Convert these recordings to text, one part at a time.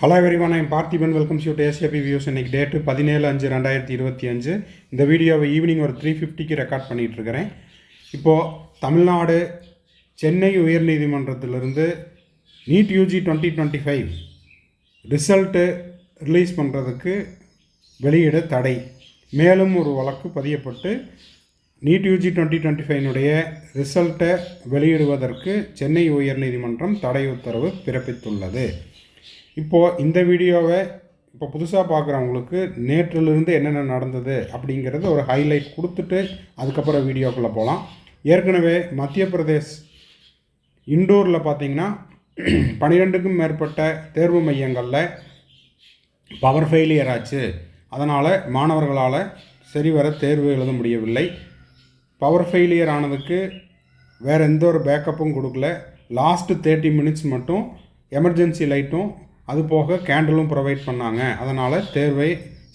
Hello everyone I'm Parthiban welcome you to ஏசியபி views இன்றைக்கி date பதினேழு அஞ்சு ரெண்டாயிரத்தி இருபத்தி அஞ்சு. இந்த வீடியோவை ஈவினிங் ஒரு த்ரீ ஃபிஃப்டிக்கு ரெக்கார்ட் பண்ணிகிட்ருக்கிறேன் இப்போது Tamil Nadu Chennai உயர்நீதிமன்றத்திலிருந்து NEET UG twenty twenty five result release பண்ணுறதுக்கு வெளியிட தடை. மேலும் ஒரு வழக்கு பதியப்பட்டு நீட் யூஜி டுவெண்ட்டி டுவெண்ட்டி ஃபைவனுடைய ரிசல்ட்டை வெளியிடுவதற்கு சென்னை உயர்நீதிமன்றம் தடை உத்தரவு பிறப்பித்துள்ளது. இப்போது இந்த வீடியோவை இப்போ புதுசாக பார்க்குறவங்களுக்கு நேற்றிலிருந்து என்னென்ன நடந்தது அப்படிங்கிறத ஒரு ஹைலைட் கொடுத்துட்டு அதுக்கப்புறம் வீடியோக்குள்ளே போகலாம். ஏற்கனவே மத்திய பிரதேஷ் இண்டோரில் பார்த்தீங்கன்னா பன்னிரெண்டுக்கும் மேற்பட்ட தேர்வு மையங்களில் பவர் ஃபெயிலியர் ஆச்சு. அதனால் மாணவர்களால் சரிவர தேர்வு எழுத முடியவில்லை. பவர் ஃபெயிலியர் ஆனதுக்கு வேறு எந்த ஒரு பேக்கப்பும் கொடுக்கல. லாஸ்ட்டு தேர்ட்டி மினிட்ஸ் மட்டும் எமர்ஜென்சி லைட்டும் அது போக கேண்டலும் ப்ரொவைட் பண்ணாங்க. அதனால் தேர்வை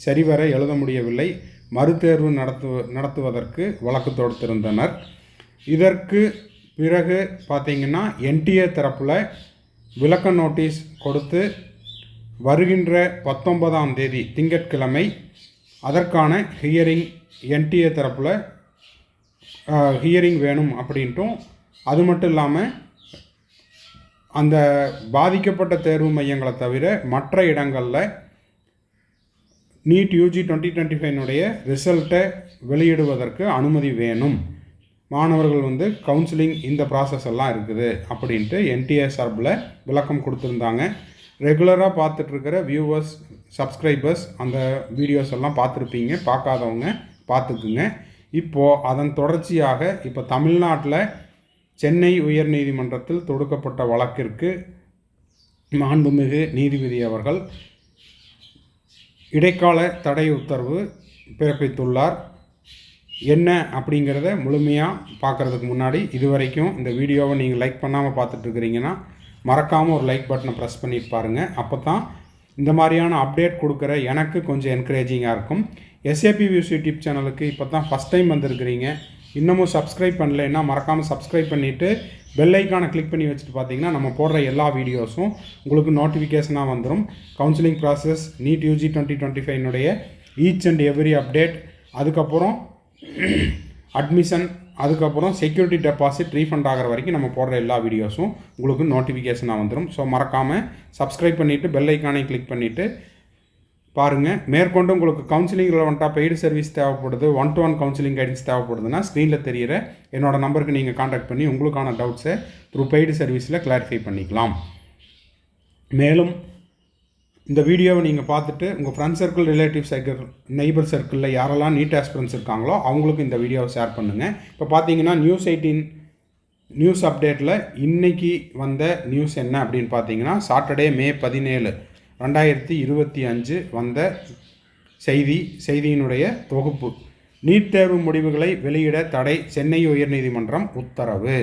சரிவர எழுத முடியவில்லை. மறுதேர்வு நடத்து நடத்துவதற்கு வழக்கு தொடுத்திருந்தனர். இதற்கு பிறகு பார்த்தீங்கன்னா என்டிஏ தரப்பில் விளக்க நோட்டீஸ் கொடுத்து வருகின்ற பத்தொன்பதாம் தேதி திங்கட்கிழமை அதற்கான ஹியரிங் என்டிஏ தரப்பில் ஹியரிங் வேணும் அப்படின்ட்டும். அது மட்டும் இல்லாமல் அந்த பாதிக்கப்பட்ட தேர்வு மையங்களை தவிர மற்ற இடங்களில் நீட் யூஜி டுவெண்ட்டி டுவெண்ட்டி ஃபைனுடைய ரிசல்ட்டை வெளியிடுவதற்கு அனுமதி வேணும். மாணவர்கள் வந்து கவுன்சிலிங் இந்த ப்ராசஸ் எல்லாம் இருக்குது அப்படின்ட்டு என்டிஏ சார்பில் விளக்கம் கொடுத்துருந்தாங்க. ரெகுலராக பார்த்துட்ருக்கிற வியூவர்ஸ் சப்ஸ்கிரைபர்ஸ் அந்த வீடியோஸ் எல்லாம் பார்த்துருப்பீங்க. பார்க்காதவங்க பார்த்துக்குங்க. இப்போது அதன் தொடர்ச்சியாக இப்போ தமிழ்நாட்டில் சென்னை உயர்நீதிமன்றத்தில் தொடுக்கப்பட்ட வழக்கிற்கு மாண்புமிகு நீதிபதி அவர்கள் இடைக்கால தடை உத்தரவு பிறப்பித்துள்ளார். என்ன அப்படிங்கிறத முழுமையாக பார்க்குறதுக்கு முன்னாடி இது வரைக்கும் இந்த வீடியோவை நீங்கள் லைக் பண்ணாமல் பார்த்துட்ருக்கிறீங்கன்னா மறக்காமல் ஒரு லைக் பட்டனை ப்ரெஸ் பண்ணிட்டு பாருங்கள் அப்போ தான் இந்த மாதிரியான அப்டேட் கொடுக்குற எனக்கு கொஞ்சம் என்கரேஜிங்காக இருக்கும். எஸ்ஏபி வியூஸ் யூடியூப் சேனலுக்கு இப்போ தான் ஃபஸ்ட் டைம் வந்திருக்கிறீங்க. இன்னமும் சப்ஸ்கிரைப் பண்ணலைன்னா மறக்காமல் சப்ஸ்கிரைப் பண்ணிவிட்டு பெல் ஐக்கானை கிளிக் பண்ணி வச்சுட்டு பார்த்தீங்கன்னா நம்ம போடுற எல்லா வீடியோஸும் உங்களுக்கு நோட்டிஃபிகேஷனாக வந்துடும் counselling process NEET UG twenty twenty ஃபைவனுடைய each and every update அதுக்கப்புறம் அட்மிஷன் அதுக்கப்புறம் செக்யூரிட்டி டெபாசிட் ரீஃபண்ட் ஆகிற வரைக்கும் நம்ம போடுற எல்லா வீடியோஸும் உங்களுக்கு நோட்டிஃபிகேஷனாக வந்துடும் ஸோ மறக்காமல் சப்ஸ்கிரைப் பண்ணிவிட்டு பெல் ஐக்கானை கிளிக் பண்ணிவிட்டு பாருங்கள் மேற்கொண்டு உங்களுக்கு கவுன்சிலிங் ரிலவெண்ட்டாக பெய்டு சர்வீஸ் தேவைப்படுது one to one counselling guidance தேவைப்படுதுன்னா ஸ்க்ரீனில் தெரிகிற என்னோட நம்பருக்கு நீங்கள் காண்டாக்ட் பண்ணி உங்களுக்கான டவுட்ஸை த்ரூ பெய்டு சர்வீஸில் கிளாரிஃபை பண்ணிக்கலாம். மேலும் இந்த வீடியோவை நீங்கள் பார்த்துட்டு உங்கள் friend circle relative circle neighbour சர்க்கிளில் யாரெல்லாம் நீட் ஆஸ்பிரன்ஸ் இருக்காங்களோ அவங்களுக்கு இந்த வீடியோவை ஷேர் பண்ணுங்கள் இப்போ பார்த்தீங்கன்னா நியூஸ் எயிட்டீன் நியூஸ் அப்டேட்டில் இன்றைக்கி வந்த நியூஸ் என்ன அப்படின்னு பார்த்தீங்கன்னா சாட்டர்டே மே பதினேழு. ரெண்டாயிரத்தி இருபத்தி அஞ்சு வந்த செய்தி செய்தியினுடைய தொகுப்பு. நீட் தேர்வு முடிவுகளை வெளியிட தடை சென்னை உயர்நீதிமன்றம் உத்தரவு.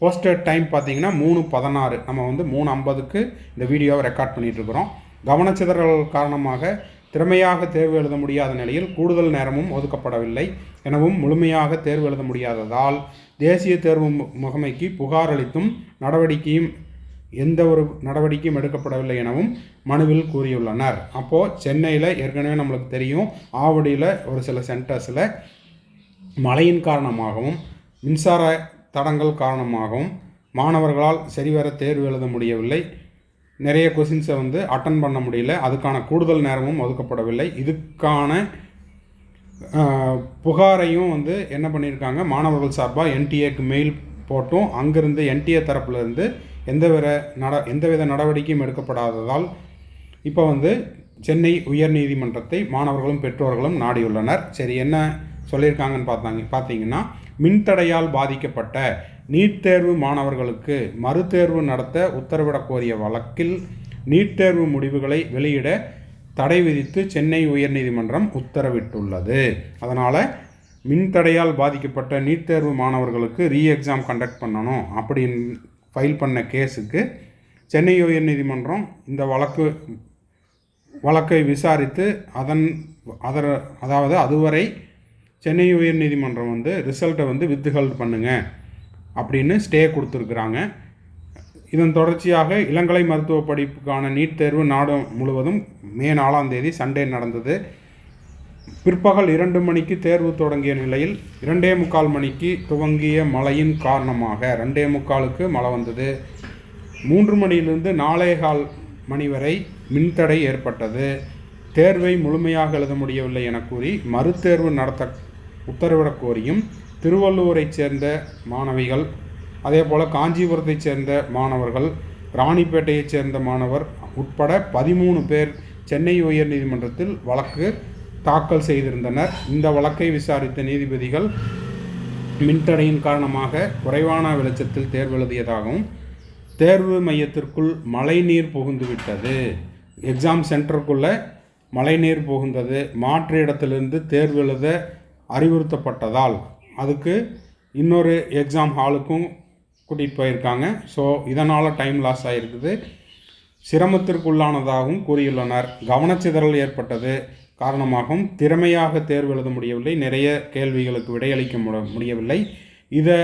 போஸ்டர் டைம் பார்த்தீங்கன்னா மூணு பதினாறு. நம்ம வந்து மூணு ஐம்பதுக்கு இந்த வீடியோவை ரெக்கார்ட் பண்ணிகிட்ருக்குறோம் கவனச்சிதறல் காரணமாக திறமையாக தேர்வு எழுத முடியாத நிலையில் கூடுதல் நேரமும் ஒதுக்கப்படவில்லை எனவும் முழுமையாக தேர்வு எழுத முடியாததால் தேசிய தேர்வு முகமைக்கு புகார் அளித்தும் நடவடிக்கையும் எந்த ஒரு நடவடிக்கையும் எடுக்கப்படவில்லை எனவும் மனுவில் கூறியுள்ளனர். அப்போது சென்னையில் ஏற்கனவே நம்மளுக்கு தெரியும் ஆவடியில் ஒரு சில சென்டர்ஸில் மழையின் காரணமாகவும் மின்சார தடங்கள் காரணமாகவும் மாணவர்களால் சரிவர தேர்வு எழுத முடியவில்லை. நிறைய கொஷின்ஸை வந்து அட்டன் பண்ண முடியல. அதுக்கான கூடுதல் நேரமும் ஒதுக்கப்படவில்லை. இதுக்கான புகாரையும் வந்து என்ன பண்ணியிருக்காங்க? மாணவர்கள் சார்பாக என்டிஏக்கு மெயில் போட்டும் அங்கேருந்து என்டிஏ தரப்புலேருந்து எந்தவித நட எந்தவித நடவடிக்கையும் எடுக்கப்படாததால் இப்போ வந்து சென்னை உயர்நீதிமன்றத்தை மாணவர்களும் பெற்றோர்களும் நாடியுள்ளனர். சரி என்ன சொல்லியிருக்காங்கன்னு பார்த்தாங்க பார்த்தீங்கன்னா மின்தடையால் பாதிக்கப்பட்ட நீட் தேர்வு மாணவர்களுக்கு மறுதேர்வு நடத்த உத்தரவிடக் கோரிய வழக்கில் நீட் தேர்வு முடிவுகளை வெளியிட தடை விதித்து சென்னை உயர்நீதிமன்றம் உத்தரவிட்டுள்ளது. அதனால் மின்தடையால் பாதிக்கப்பட்ட நீட் தேர்வு மாணவர்களுக்கு ரீ எக்ஸாம் கண்டக்ட் பண்ணணும் அப்படின்னு ஃபைல் பண்ண கேஸுக்கு சென்னை உயர்நீதிமன்றம் இந்த வழக்கு வழக்கை விசாரித்து அதன் அதர் அதாவது அதுவரை சென்னை உயர்நீதிமன்றம் வந்து ரிசல்ட்டை வந்து வித்துஹெல்ட் பண்ணுங்க அப்படின்னு ஸ்டே கொடுத்துருக்குறாங்க. இதன் தொடர்ச்சியாக இளங்கலை மருத்துவ படிப்புக்கான நீட் தேர்வு நாடு முழுவதும் மே நாலாம் தேதி சண்டே நடந்தது. பிற்பகல் இரண்டு மணிக்கு தேர்வு தொடங்கிய நிலையில் இரண்டே முக்கால் மணிக்கு துவங்கிய மழையின் காரணமாக ரெண்டே முக்காலுக்கு மழை வந்தது. மூன்று மணியிலிருந்து நாலேகால் மணி வரை மின்தடை ஏற்பட்டது. தேர்வை முழுமையாக எழுத முடியவில்லை என கூறி மறுதேர்வு நடத்த உத்தரவிடக் கோரியும் திருவள்ளூரைச் சேர்ந்த மாணவிகள் அதே போல் காஞ்சிபுரத்தைச் சேர்ந்த மாணவர்கள் ராணிப்பேட்டையைச் சேர்ந்த மாணவர் உட்பட பதிமூணு பேர் சென்னை உயர்நீதிமன்றத்தில் வழக்கு தாக்கல் செய்திருந்தனர். இந்த வழக்கை விசாரித்த நீதிபதிகள் மின்தடையின் காரணமாக குறைவான வெளிச்சத்தில் தேர்வு எழுதியதாகவும் தேர்வு மையத்திற்குள் மழைநீர் புகுந்துவிட்டது. எக்ஸாம் சென்டருக்குள்ளே மழைநீர் புகுந்தது. மாற்று இடத்திலிருந்து தேர்வு எழுத அறிவுறுத்தப்பட்டதால் அதுக்கு இன்னொரு எக்ஸாம் ஹாலுக்கும் கூட்டிகிட்டு போயிருக்காங்க. ஸோ இதனால் டைம் லாஸ் ஆகிருக்குது சிரமத்திற்குள்ளானதாகவும் கூறியுள்ளனர். கவனச்சிதறல் ஏற்பட்டது. காரணமாகவும் திறமையாக தேர்வு எழுத முடியவில்லை. நிறைய கேள்விகளுக்கு விடையளிக்க முட- முடியவில்லை. இதை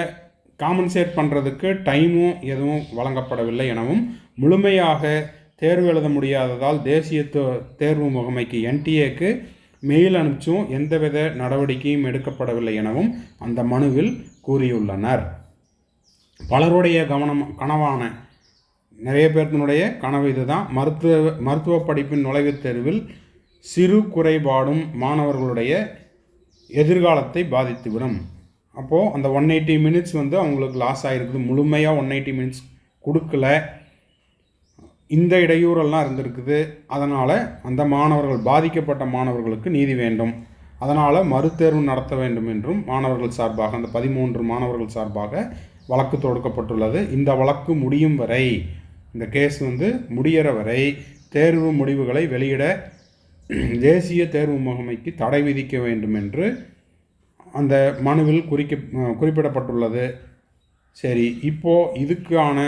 காமன்சேட் பண்ணுறதுக்கு டைமும் எதுவும் வழங்கப்படவில்லை எனவும் முழுமையாக தேர்வு எழுத முடியாததால் தேசிய தே- தேர்வு முகமைக்கு என்டிஏக்கு மெயில் அனுப்பிச்சும் எந்தவித நடவடிக்கையும் எடுக்கப்படவில்லை எனவும் அந்த மனுவில் கூறியுள்ளனர். பலருடைய கவனம் கனவான நிறைய பேர்த்தினுடைய கனவு இதுதான். மருத்துவ மருத்துவ படிப்பின் நுழைவுத் தேர்வில் சிறு குறைபாடும் மாணவர்களுடைய எதிர்காலத்தை பாதித்துவிடும். அப்போது அந்த ஒன் எயிட்டி மினிட்ஸ் வந்து அவங்களுக்கு லாஸ் ஆகிருக்குது முழுமையாக ஒன் எயிட்டி மினிட்ஸ் கொடுக்கல. இந்த இடையூறெல்லாம் இருந்திருக்குது. அதனால் அந்த மாணவர்கள் பாதிக்கப்பட்ட மாணவர்களுக்கு நீதி வேண்டும். அதனால் மறுதேர்வு நடத்த வேண்டும் என்றும் மாணவர்கள் சார்பாக அந்த பதிமூன்று மாணவர்கள் சார்பாக வழக்கு தொடுக்கப்பட்டுள்ளது. இந்த வழக்கு முடியும் வரை இந்த கேஸ் வந்து முடியிற வரை தேர்வு முடிவுகளை வெளியிட தேசிய தேர்வு முகமைக்கு தடை விதிக்க வேண்டும் என்று அந்த மனுவில் குறிக்க குறிப்பிடப்பட்டுள்ளது. சரி இப்போது இதுக்கான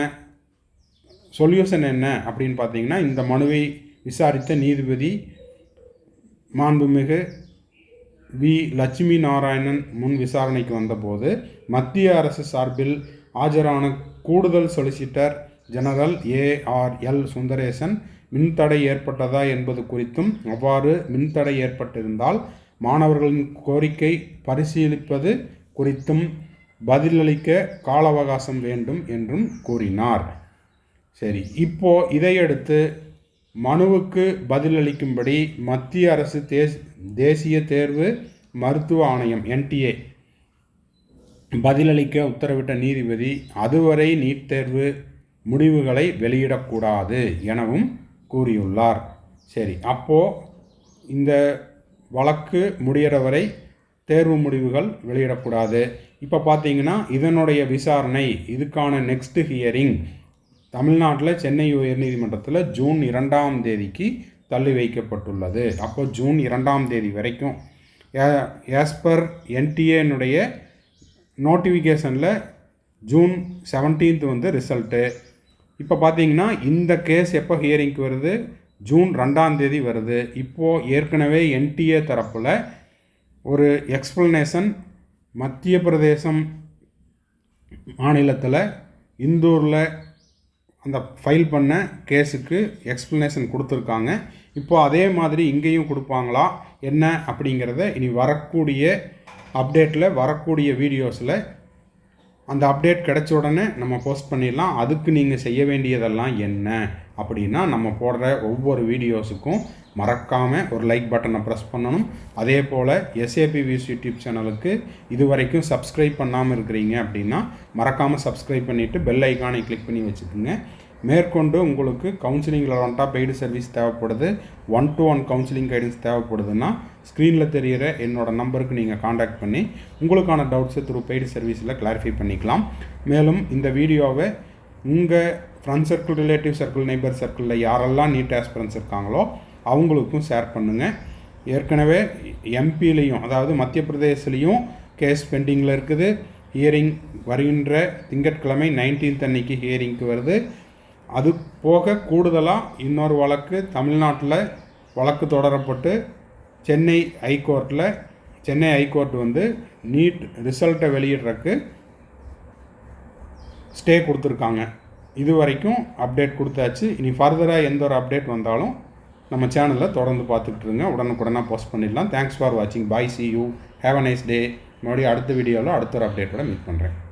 சொல்யூஷன் என்ன அப்படின்னு பார்த்தீங்கன்னா இந்த மனுவை விசாரித்த நீதிபதி மாண்புமிகு வி. லட்சுமி நாராயணன் முன் விசாரணைக்கு வந்தபோது மத்திய அரசு சார்பில் ஆஜரான கூடுதல் சொலிசிட்டர் ஜெனரல் ஏஆர்எல் சுந்தரேசன் மின்தடை ஏற்பட்டதா என்பது குறித்தும் அவ்வாறு மின்தடை ஏற்பட்டிருந்தால் மாணவர்களின் கோரிக்கை பரிசீலிப்பது குறித்தும் பதிலளிக்க கால அவகாசம் வேண்டும் என்றும் கூறினார். சரி இப்போ இதையடுத்து மனுவுக்கு பதிலளிக்கும்படி மத்திய அரசு தேஸ் தேசிய தேர்வு மருத்துவ ஆணையம் என்டிஏ பதிலளிக்க உத்தரவிட்ட நீதிபதி அதுவரை நீட் தேர்வு முடிவுகளை வெளியிடக்கூடாது எனவும் கூறியுள்ளார். சரி அப்போது இந்த வழக்கு முடியிற வரை தேர்வு முடிவுகள் வெளியிடக்கூடாது. இப்போ பார்த்தீங்கன்னா இதனுடைய விசாரணை இதுக்கான நெக்ஸ்ட் ஹியரிங் தமிழ்நாட்டில் சென்னை உயர்நீதிமன்றத்தில் ஜூன் இரண்டாம் தேதிக்கு தள்ளி வைக்கப்பட்டுள்ளது. அப்போ ஜூன் இரண்டாம் தேதி வரைக்கும் ஆஸ் பர் என்டிஏனுடைய நோட்டிஃபிகேஷனில் ஜூன் 17th வந்து ரிசல்ட்டு இப்போ பார்த்தீங்கன்னா இந்த கேஸ் எப்போ ஹியரிங்க்கு வருது? ஜூன் ரெண்டாம் தேதி வருது. இப்போது ஏற்கனவே என்டிஏ தரப்பில் ஒரு எக்ஸ்பிளனேஷன் மத்திய பிரதேசம் மாநிலத்தில் இந்தூரில் அந்த ஃபைல் பண்ண கேஸுக்கு எக்ஸ்பிளனேஷன் கொடுத்துருக்காங்க. இப்போது அதே மாதிரி இங்கேயும் கொடுப்பாங்களா? என்ன அப்படிங்கிறத இனி வரக்கூடிய அப்டேட்டில் வரக்கூடிய வீடியோஸில் அந்த அப்டேட் கிடைச்ச உடனே நம்ம போஸ்ட் பண்ணிடலாம். அதுக்கு நீங்கள் செய்ய வேண்டியதெல்லாம் என்ன? அப்படின்னா நம்ம போடுற ஒவ்வொரு வீடியோஸுக்கும் மறக்காமல் ஒரு லைக் பட்டனை ப்ரெஸ் பண்ணணும். அதே போல் எஸ்ஏபி வியூஸ் யூடியூப் சேனலுக்கு இது வரைக்கும் சப்ஸ்கிரைப் பண்ணாமல் இருக்கிறீங்க அப்படின்னா மறக்காமல் சப்ஸ்கிரைப் பண்ணிவிட்டு பெல் ஐக்கானை கிளிக் பண்ணி வச்சுக்கோங்க. மேற்கொண்டு உங்களுக்கு கவுன்சிலிங் ரிலவெண்ட்டாக பெய்டு சர்வீஸ் தேவைப்படுது one to one counselling guidance தேவைப்படுதுன்னா ஸ்க்ரீனில் தெரிகிற என்னோட நம்பருக்கு நீங்கள் காண்டாக்ட் பண்ணி உங்களுக்கான டவுட்ஸை த்ரூ பெய்டு சர்வீஸில் கிளாரிஃபை பண்ணிக்கலாம். மேலும் இந்த வீடியோவை உங்கள் friend circle relative circle neighbour சர்க்கிளில் யாரெல்லாம் நீட் ஆஸ்பிரன்ஸ் இருக்காங்களோ அவங்களுக்கும் ஷேர் பண்ணுங்கள் ஏற்கனவே எம்பிலையும் அதாவது மத்திய பிரதேசலையும் கேஸ் பெண்டிங்கில் இருக்குது. ஹியரிங் வருகின்ற திங்கட்கிழமை 19th அன்னைக்கு ஹியரிங்க்கு வருது. அது போக கூடுதலாக இன்னொரு வழக்கு தமிழ்நாட்டில் வழக்கு தொடரப்பட்டு சென்னை ஹைகோர்ட்டில் சென்னை ஹைகோர்ட் வந்து நீட் ரிசல்ட்டை வெளியிடுறக்கு ஸ்டே கொடுத்துருக்காங்க. இது வரைக்கும் அப்டேட் கொடுத்தாச்சு. இனி ஃபர்தராக எந்த ஒரு அப்டேட் வந்தாலும் நம்ம சேனலில் தொடர்ந்து பார்த்துக்கிட்டு இருங்க. போஸ்ட் பண்ணிடலாம். தேங்க்ஸ் ஃபார் வாட்சிங் bye see you have a nice day மறுபடியும் அடுத்த வீடியோவில் அடுத்த ஒரு அப்டேட்டோட மீட் பண்ணுறேன்